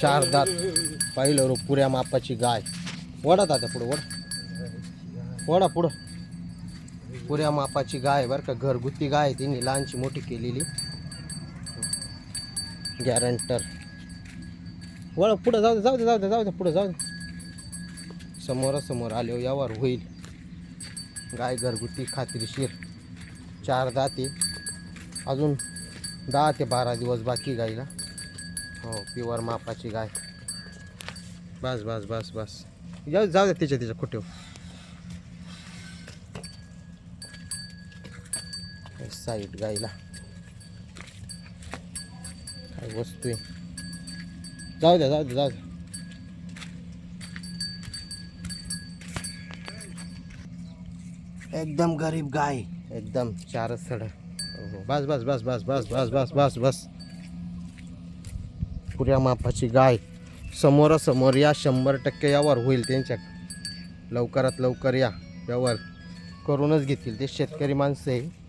चार दात. पाहिलं रो पुऱ्या मापाची गाय. वडा दादा पुढं वडा वडा पुढं. पुऱ्या मापाची गाय बरं का घरगुती गाय तिने लहानची मोठी केलेली. गॅरंटर. वळा पुढं जाऊ दे जाऊ दे जाऊ दे जाऊ दे पुढं जाऊ दे. समोरासमोर आले यावर होईल. गाय घरगुती खात्रीशीर. चार दाते. अजून दहा ते बारा दिवस बाकी गाईला हो प्युअर मापाची गाय. बस बस बस बस. जाऊ जाऊ दे तिच्या तिच्या कुठे साईड गाईला काय वस्तू आहे? जाऊ द्या जाऊ द्या जाऊ द्या एकदम गरीब गाय. एकदम चारच सड बस बस बस बस बस बस बस बस बस. पुऱ्या मापाची गाय समोरासमोर या शंभर टक्के यावर होईल त्यांच्या. लवकरात लवकर या. यावर करूनच घेतील ते शेतकरी माणसं आहे.